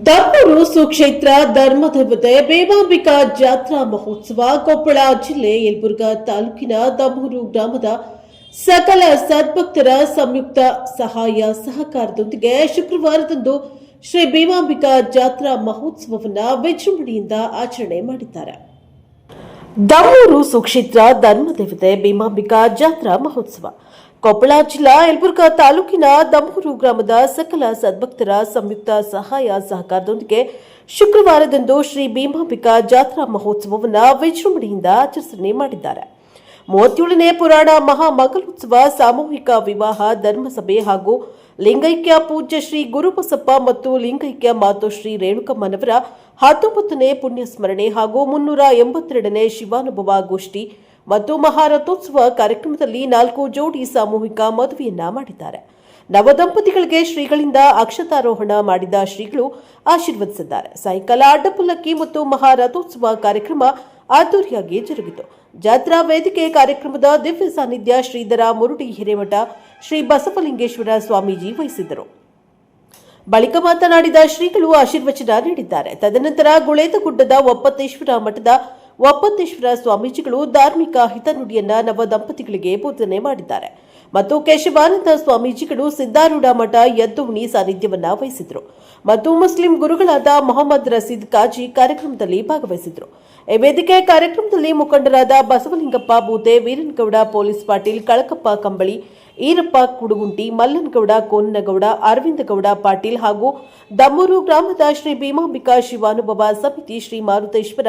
ದಮ್ಮೂರು ಸುಕ್ಷೇತ್ರ ಧರ್ಮದೇವತೆ ಬೇವಾಂಬಿಕಾ ಜಾತ್ರಾ ಮಹೋತ್ಸವ ಕೊಪ್ಪಳ ಜಿಲ್ಲೆ ಯಲಬುರ್ಗಾ ತಾಲೂಕಿನ ದಮ್ಮೂರು ಗ್ರಾಮದ ಸಕಲ ಸದ್ಭಕ್ತರ ಸಂಯುಕ್ತ ಸಹಾಯ ಸಹಕಾರದೊಂದಿಗೆ ಶುಕ್ರವಾರದಂದು ಶ್ರೀ ಭೀಮಾಂಬಿಕಾ ಜಾತ್ರಾ ಮಹೋತ್ಸವವನ್ನು ವಿಜೃಂಭಣೆಯಿಂದ ಆಚರಣೆ ಮಾಡಿದ್ದಾರೆ. ದಮ್ಮೂರು ಸುಕ್ಷೇತ್ರ ಧರ್ಮದೇವತೆ ಭೀಮಾಂಬಿಕಾ ಜಾತ್ರಾ ಮಹೋತ್ಸವ ಕೊಪ್ಪಳ ಜಿಲ್ಲಾ ಯಲಬುರ್ಗಾ ತಾಲೂಕಿನ ದಮ್ಮೂರು ಗ್ರಾಮದ ಸಕಲ ಸದ್ಭಕ್ತರ ಸಂಯುಕ್ತ ಸಹಾಯ ಸಹಕಾರದೊಂದಿಗೆ ಶುಕ್ರವಾರದಂದು ಶ್ರೀ ಭೀಮಾಂಬಿಕಾ ಜಾತ್ರಾ ಮಹೋತ್ಸವವನ್ನು ವಿಜೃಂಭಣೆಯಿಂದ ಆಚರಣೆ ಮಾಡಿದ್ದಾರೆ. ಮೂವತ್ತೇಳನೇ ಪುರಾಣ ಮಹಾ ಮಹಾಮಂಗಲೋತ್ಸವ, ಸಾಮೂಹಿಕ ವಿವಾಹ, ಧರ್ಮಸಭೆ ಹಾಗೂ ಲಿಂಗೈಕ್ಯ ಪೂಜ್ಯ ಶ್ರೀ ಗುರುಬಸಪ್ಪ ಮತ್ತು ಲಿಂಗೈಕ್ಯ ಮಾತೋಶ್ರೀ ರೇಣುಕಮ್ಮನವರ ಹತ್ತೊಂಬತ್ತನೇ ಪುಣ್ಯಸ್ಮರಣೆ ಹಾಗೂ ಮುನ್ನೂರ ಎಂಬತ್ತೆರಡನೇ ಶಿವಾನುಭವ ಗೋಷ್ಠಿ ಮತ್ತು ಮಹಾರಥೋತ್ಸವ ಕಾರ್ಯಕ್ರಮದಲ್ಲಿ ನಾಲ್ಕು ಜೋಡಿ ಸಾಮೂಹಿಕ ಮದುವೆಯನ್ನ ಮಾಡಿದ್ದಾರೆ. ನವದಂಪತಿಗಳಿಗೆ ಶ್ರೀಗಳಿಂದ ಅಕ್ಷತಾರೋಹಣ ಮಾಡಿದ ಶ್ರೀಗಳು ಆಶೀರ್ವದಿಸಿದ್ದಾರೆ. ಸಾಯಂಕಾಲ ಅಡ್ಡಪುಲ್ಲಕ್ಕಿ ಮತ್ತು ಮಹಾರಥೋತ್ಸವ ಕಾರ್ಯಕ್ರಮ ಅದ್ದೂರಿಯಾಗಿ ಜರುಗಿತು. ಜಾತ್ರಾ ವೇದಿಕೆ ಕಾರ್ಯಕ್ರಮದ ದಿವ್ಯ ಸಾನ್ನಿಧ್ಯ ಶ್ರೀಧರ ಮುರುಡಿ ಹಿರೇಮಠ ಶ್ರೀ ಬಸವಲಿಂಗೇಶ್ವರ ಸ್ವಾಮೀಜಿ ವಹಿಸಿದ್ದರು. ಬಳಿಕ ಮಾತನಾಡಿದ ಶ್ರೀಗಳು ಆಶೀರ್ವಚನ ನೀಡಿದ್ದಾರೆ. ತದನಂತರ ಗುಳೇದಗುಡ್ಡದ ಒಪ್ಪತ್ತೇಶ್ವರ ಮಠದ ಒಪ್ಪತ್ತೇಶ್ವರ ಸ್ವಾಮೀಜಿಗಳು ಧಾರ್ಮಿಕ ಹಿತನುಡಿಯನ್ನ ನವ ದಂಪತಿಗಳಿಗೆ ಬೋಧನೆ ಮಾಡಿದ್ದಾರೆ. ಮತ್ತು ಕೇಶವಾನಂದ ಸ್ವಾಮೀಜಿಗಳು ಸಿದ್ದಾರೂಢ ಮಠ ಯದ್ದೋಣಿ ಸಾನ್ನಿಧ್ಯವನ್ನ ವಹಿಸಿದ್ರು. ಮತ್ತು ಮುಸ್ಲಿಂ ಗುರುಗಳಾದ ಮೊಹಮ್ಮದ್ ರಸೀದ್ ಕಾಜಿ ಕಾರ್ಯಕ್ರಮದಲ್ಲಿ ಭಾಗವಹಿಸಿದ್ರು. ಈ ವೇದಿಕೆ ಕಾರ್ಯಕ್ರಮದಲ್ಲಿ ಮುಖಂಡರಾದ ಬಸವಲಿಂಗಪ್ಪ ಬೂತೆ, ವೀರನಗೌಡ ಪೊಲೀಸ್ ಪಾಟೀಲ್, ಕಳಕಪ್ಪ ಕಂಬಳಿ, ಈರಪ್ಪ ಕುಡುಗುಂಟಿ, ಮಲ್ಲನಗೌಡ ಕೋನನಗೌಡ, ಅರವಿಂದಗೌಡ ಪಾಟೀಲ್ ಹಾಗೂ ದಮ್ಮೂರು ಗ್ರಾಮದ ಶ್ರೀ ಭೀಮಾಂಬಿಕಾ ಶಿವಾನುಭವ ಸಮಿತಿ ಶ್ರೀ ಮಾರುತೇಶ್ವರ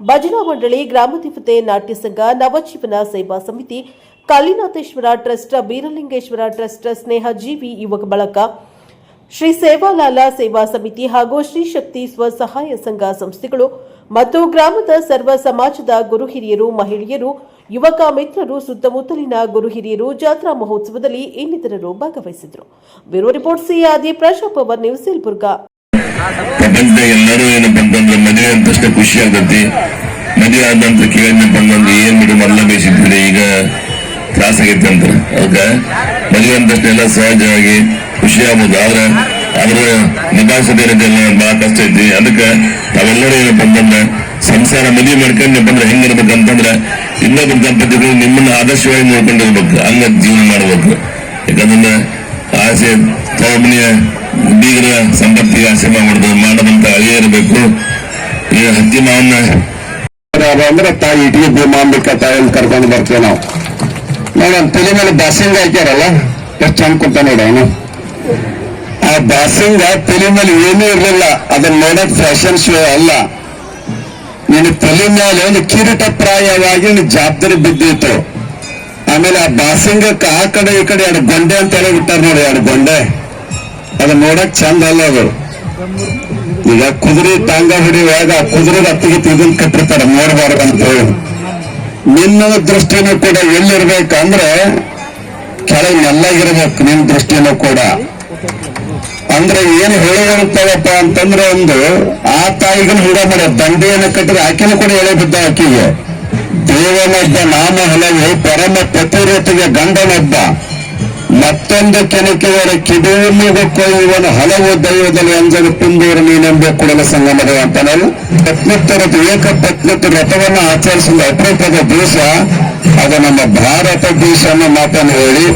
ಭಜನಾ ಮಂಡಳಿ ಗ್ರಾಮದೇವತೆ ನಾಟ್ಯ ಸಂಘ ನವಜೀವನ ಸೇವಾ ಸಮಿತಿ, ಕಾಳಿನಾಥೇಶ್ವರ ಟ್ರಸ್ಟ್, ಬೀರಲಿಂಗೇಶ್ವರ ಟ್ರಸ್ಟ್, ಸ್ನೇಹ ಜೀವಿ ಯುವಕ ಬಳಕ, ಶ್ರೀ ಸೇವಾಲಾಲ ಸೇವಾ ಸಮಿತಿ ಹಾಗೂ ಶ್ರೀ ಶಕ್ತಿ ಸ್ವಸಹಾಯ ಸಂಘ ಸಂಸ್ಥೆಗಳು ಮತ್ತು ಗ್ರಾಮದ ಸರ್ವ ಸಮಾಜದ ಗುರು ಹಿರಿಯರು, ಮಹಿಳೆಯರು, ಯುವಕ ಮಿತ್ರರು, ಸುತ್ತಮುತ್ತಲಿನ ಗುರು ಹಿರಿಯರು ಜಾತ್ರಾ ಮಹೋತ್ಸವದಲ್ಲಿ ಇನ್ನಿತರರು ಭಾಗವಹಿಸಿದರು. ಬ್ಯೂರೋ ರಿಪೋರ್ಟ್ ಸಿ ಆದಿ ಪ್ರಜಾಪವರ್ ನ್ಯೂಸ್ ಯಲಬುರ್ಗಾ. ಪ್ರಪಂಚದಾಗ ಎಲ್ಲರೂ ಏನಪ್ಪ ಅಂತಂದ್ರೆ ಮದುವೆ ಅಂತಷ್ಟೇ ಖುಷಿ ಆಗ್ತೈತಿ ಮದುವೆ ಆದ ನಂತರ ಕೇಳಿದ್ನಪ್ಪ ಅಂತಂದ್ರೆ ಏನ್ ಬಿಡು, ಮಲ್ಲ ಬೇಯಿಸಿದ್ರಿ ಈಗ ತ್ರಾಸ ಆಗೈತೆ ಅಂತ. ಅದಕ್ಕ ಮದುವೆ ಎಲ್ಲ ಸಹಜವಾಗಿ ಖುಷಿ ಆಗ್ಬೋದು. ಆದ್ರೆ ಅದ್ರ ನಿಭಾಯಿಸೋದೇನಿದೆಲ್ಲ ಬಹಳ ಕಷ್ಟ ಐತಿ. ಅದಕ್ಕೆ ತಾವೆಲ್ಲರೂ ಏನಪ್ಪ ಅಂತಂದ್ರೆ ಸಂಸಾರ ಮದುವೆ ಮಾಡ್ಕೊಂಡ್ನಪ್ಪ ಅಂದ್ರೆ ಹೆಂಗಿರ್ಬೇಕಂತಂದ್ರೆ ಇನ್ನೊಬ್ಬ ದಂಪತಿಗಳು ನಿಮ್ಮನ್ನ ಆದರ್ಶವಾಗಿ ನೋಡ್ಕೊಂಡಿರ್ಬೇಕು. ಹಂಗ ಜೀವನ ಮಾಡ್ಬೇಕು. ಯಾಕಂದ್ರೆ ಆಸೆ ತವಮನೆಯ ಬೀಗರ ಸಂಪತ್ತಿಗೆ ಆಶ್ರಮ ಮಾಡಿದ ಮಾಡದಂತ ಅಳಿಯ ಇರಬೇಕು ಈ ಹತ್ತಿ ಮಾವನ್ನ ಅಂದ್ರೆ ತಾಯಿ ಇಟ್ಟಿಗೆ ಭೂಮಾಂಬಿಕ ತಾಯಿ ಅಂತ ಕರ್ಕೊಂಡು ಬರ್ತೇವೆ ನಾವು. ನೋಡೋಣ, ತಲೆ ಮೇಲೆ ಬಾಸಿಂಗ ಹಾಕ್ಯಾರಲ್ಲ, ಎಷ್ಟು ಚಂದ ನೋಡಿ ಅವನು. ಆ ಬಾಸಿಂಗ ತಲೆ ಮೇಲೆ ಏನೂ ಇರಲಿಲ್ಲ, ಅದನ್ನ ನೋಡಕ್ ಫ್ಯಾಷನ್ ಶೋ ಅಲ್ಲ. ನಿನ್ನ ತಲೆ ಮೇಲೆ ಒಂದು ಕಿರೀಟ ಪ್ರಾಯವಾಗಿ ನಿ ಜವಾಬ್ದಾರಿ ಬಿದ್ದಿತ್ತು ಆಮೇಲೆ ಆ ದಾಸಿಂಗಕ್ಕೆ ಆ ಕಡೆ ಈ ಕಡೆ ಎರಡು ಗೊಂಡೆ ಅಂತ ಹೇಳಿ ಬಿಟ್ಟಾರ ನೋಡಿ, ಎರಡು ಗೊಂಡೆ. ಅದು ನೋಡಕ್ ಚಂದ ಅಲ್ಲ ಅದು. ಈಗ ಕುದುರೆ ತಾಂಗ ಹಿಡಿಯುವಾಗ ಆ ಕುದುರೆದ ಅತ್ತಿಗೆ ತಿರುಗಿ ಕಟ್ಟಿರ್ತಾರೆ, ನೋಡಬಾರ್ದು ಅಂತ ಹೇಳಿ. ನಿನ್ನ ದೃಷ್ಟಿನೂ ಕೂಡ ಎಲ್ಲಿರ್ಬೇಕಂದ್ರೆ ಕೆಳಗೆ ನೆಲ್ಲಾಗಿರ್ಬೇಕು ನಿನ್ನ ದೃಷ್ಟಿನೂ ಕೂಡ. ಅಂದ್ರೆ ಏನು ಹೇಳಿರುತ್ತವಪ್ಪ ಅಂತಂದ್ರೆ ಒಂದು, ಆ ತಾಯಿಗೂ ಹಿಂಗ ಮಾಡ ದಂಡೆಯನ್ನು ಕಟ್ಟಿದ್ರೆ ಆಕಿನೂ ಕೂಡ ಎಳೆ ಬಿದ್ದ ಆಕಿಗೆ. ದೇವನೊಬ್ಬ ನಾಮ ಹಲವು ಪರಮ ಪತಿರತಿಗೆ ಗಂಡನೊಬ್ಬ. ಮತ್ತೊಂದು ತನಿಖೆಯರ ಕಿಡಿಮಿಗಕ್ಕೂ ಇವನು ಹಲವು ದೈವದಲ್ಲಿ ಅಂಜಲು ತುಂಬಿರು ನೀನೆಂಬ ಕುಡಲ ಸಂಗಮದ ಅಂತ ನಾನು ಪತ್ನಿತ್ವರದ ಏಕ ಪತ್ನಿತ್ವ ರಥವನ್ನು ಆಚರಿಸಿದ ಅಪರೂಪದ ದೇಶ ಅದು ನಮ್ಮ ಭಾರತ ದೇಶ ಅನ್ನೋ ಮಾತನ್ನು ಹೇಳಿ.